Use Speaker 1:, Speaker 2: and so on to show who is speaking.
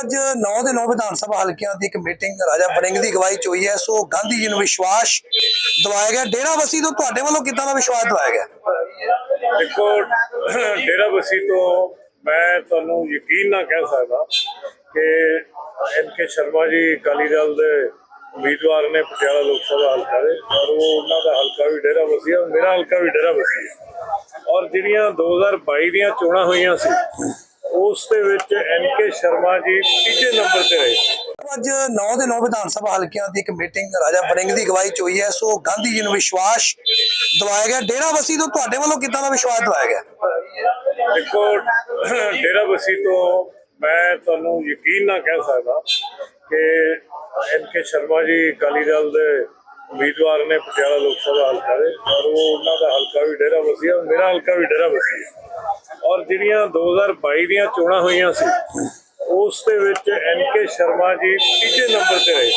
Speaker 1: ਅੱਜ 9 ਦੇ 9 ਵਿਧਾਨ ਸਭਾ ਹਲਕਿਆਂ ਦੀ ਇੱਕ ਮੀਟਿੰਗ ਰਾਜਾ ਵੜਿੰਗ ਦੀ ਅਗਵਾਈ ਚ ਹੋਈ ਹੈ। ਸੋ ਗਾਂਧੀ ਜੀ ਨੂੰ ਵਿਸ਼ਵਾਸ ਦਿਵਾਇਆ ਗਿਆ। ਡੇਰਾ ਵਸੀ ਤੋਂ ਤੁਹਾਡੇ ਵੱਲੋਂ ਕਿੱਦਾਂ ਦਾ ਵਿਸ਼ਵਾਸ ਦਿਵਾਇਆ ਗਿਆ?
Speaker 2: ਦੇਖੋ, ਡੇਰਾ ਬਸੀ ਤੋਂ ਮੈਂ ਤੁਹਾਨੂੰ ਯਕੀਨ ਨਾ ਕਹਿ ਸਕਦਾ ਕਿ ਐਨ ਕੇ ਸ਼ਰਮਾ ਜੀ ਅਕਾਲੀ ਦਲ ਦੇ ਉਮੀਦਵਾਰ ਨੇ ਪਟਿਆਲਾ ਲੋਕ ਸਭਾ ਹਲਕਾ ਦੇ ਔਰ ਉਹ ਉਹਨਾਂ ਦਾ ਹਲਕਾ ਵੀ ਡੇਰਾ ਬਸੀ ਹੈ ਮੇਰਾ ਹਲਕਾ ਵੀ ਡੇਰਾ ਬਸੀ ਹੈ। ਔਰ ਜਿਹੜੀਆਂ 2022 ਦੀਆਂ ਚੋਣਾਂ ਹੋਈਆਂ ਸੀ ਉਸ ਦੇ ਵਿੱਚ ਐਨ ਕੇ ਸ਼ਰਮਾ ਜੀ ਤੀਜੇ ਨੰਬਰ ਤੇ ਰਹੇ।
Speaker 1: ਅੱਜ 9 ਦੇ 9 ਵਿਧਾਨ ਸਭਾ ਹਲਕਿਆਂ ਦੀ ਇੱਕ ਮੀਟਿੰਗ ਰਾਜਾ ਵੜਿੰਗ ਦੀ ਅਗਵਾਈ ਚ ਹੋਈ ਹੈ। ਸੋ ਗਾਂਧੀ ਜੀ ਨੂੰ ਵਿਸ਼ਵਾਸ ਦਿਵਾਇਆ ਗਿਆ। ਡੇਰਾ ਵਸੀ ਤੋਂ ਤੁਹਾਡੇ ਵੱਲੋਂ ਕਿੱਦਾਂ ਦਾ ਵਿਸ਼ਵਾਸ ਦਿਵਾਇਆ ਗਿਆ?
Speaker 2: ਦੇਖੋ ਡੇਰਾ ਬਸੀ ਤੋਂ ਮੈਂ ਤੁਹਾਨੂੰ ਯਕੀਨ ਨਾ ਕਹਿ ਸਕਦਾ ਕਿ ਐਨ ਕੇ ਸ਼ਰਮਾ ਜੀ ਅਕਾਲੀ ਦਲ ਦੇ ਉਮੀਦਵਾਰ ਨੇ ਪਟਿਆਲਾ ਲੋਕ ਸਭਾ ਹਲਕਾ ਦੇ, ਔਰ ਉਹ ਉਹਨਾਂ ਦਾ ਹਲਕਾ ਵੀ ਡੇਰਾ ਬਸੀ ਹੈ ਮੇਰਾ ਹਲਕਾ ਵੀ ਡੇਰਾ ਬਸੀ ਹੈ ਔਰ ਜਿਹੜੀਆਂ 2022 ਦੀਆਂ ਚੋਣਾਂ ਹੋਈਆਂ ਸੀ, ਉਸ ਦੇ ਵਿੱਚ ਐਨ ਕੇ ਸ਼ਰਮਾ ਜੀ ਤੀਜੇ ਨੰਬਰ ਤੇ ਰਹੇ।